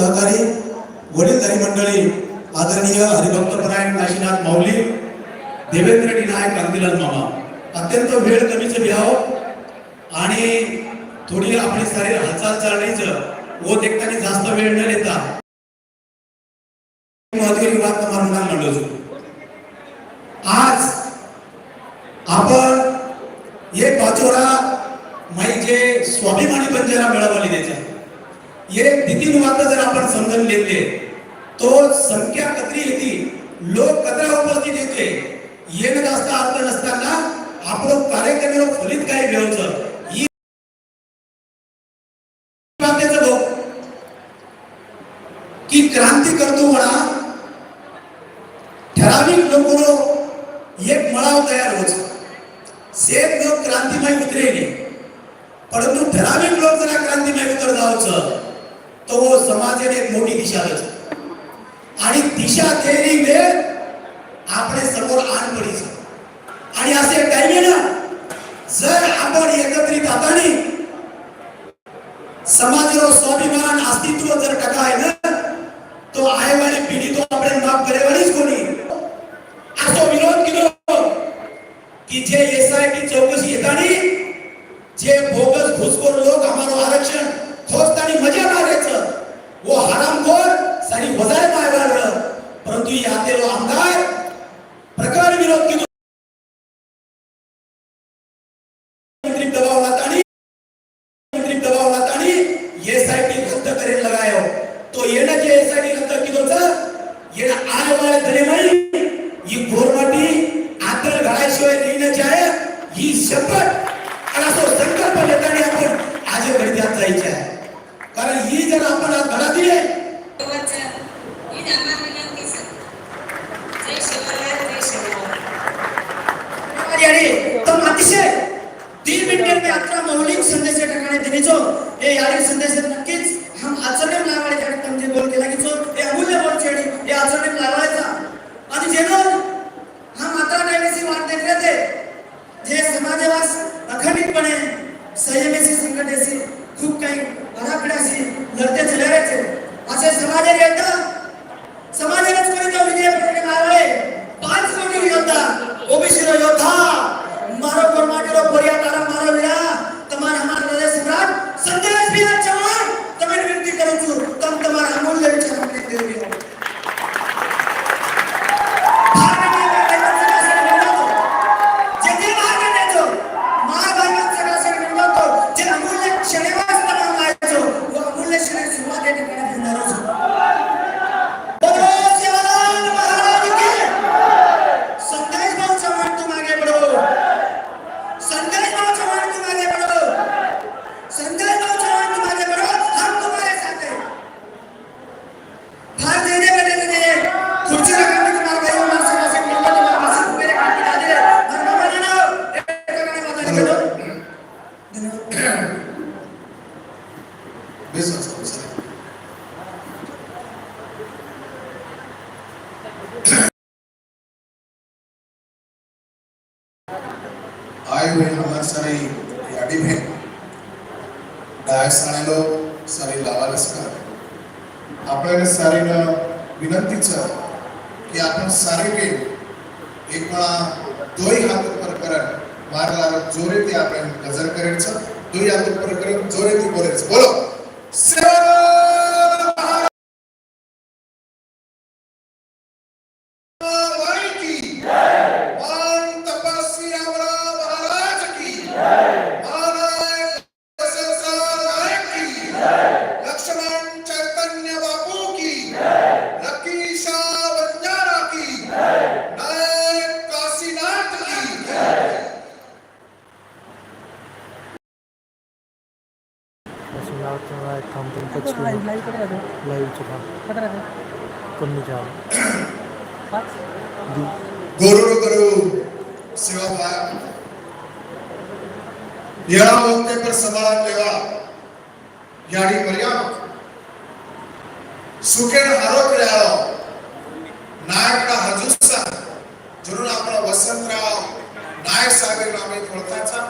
सहकारी वडीलधारी मंडळी आदरणीय हरिभक्तपरायण काशीनाथ माऊली देवेंद्र डी नायक कांतीलाल मामा. अत्यंत वेळ कमीच घ्यावं आणि थोडी आपली सारी हालचाल चालण्याचं व देखताना जास्त वेळ न देता आज आपण एक पाचोरा म्हणजे स्वाभिमानी पंजाला मिळवली त्याच्या ये तिथीन वाद जर आपण समजून घेतले. तो संख्या कत्री येते. लोक कचरा उपस्थित येते. येणं जास्त अर्थ नसताना आपलं कार्यक्रम फलित काय घ्यायचं की क्रांती करतो म्हणा. ठराविक लोक एक मळाव तयार होत. सेम लोक क्रांतिमय उतरेले. परंतु ठराविक लोक जरा क्रांतिमय उतर जावचं. तो समाजाने एक मोठी दिशा देतो आणि दिशा तेरी वेळ आपले समोर आण पडीच आणि असे काही ना जर आपण एकत्रित हाताने समाजावर स्वाभिमान अस्तित्व जर टका आहे ना तो आयवाली पिढी तो આપણે माफ करेवालीच कोणी असो विरोध केलो की जे एसआयटी चौकशी येतानी जे बोगस घुसखोर लोक आम्हाला आरक्षण खोजतानी मजा मारायचं वो हरामखोर साडी वजाय मारणार परंतु यातेलो आमदार प्रकार विरोध केलो. ही शपथ तीन अकरा मौलिक संदेश या ठिकाणी दिनीचो हे यारी संदेश नक्कीच हम आचरण लावायच्या ठिकाणी बोल केला की चो हे अमूल्य बोल छेडी हे आचरण लावायचा आए हुए हमारे सारे यादी में डायस आलेलो सारे लावालसकर आपल्याला सारेनं विनंतीचं की आपण सारे के एक वेळा दोही हात उपर करत मारला जोरे ते आपण गजर करायचं दोही हात उपर करत जोरे ते बोलायचं सुनावतो आहे थांबून पचकून लाईव्हचं काम. कमी जावं गुरु गुरु सेवा पाया या मौके पर संभाळा लेवा याडी पर्यंत सुखेन आरोप लिहावा नायक हजूसा जरूर आपला वसंतराव नायक साहेब नामे ओळखायचा.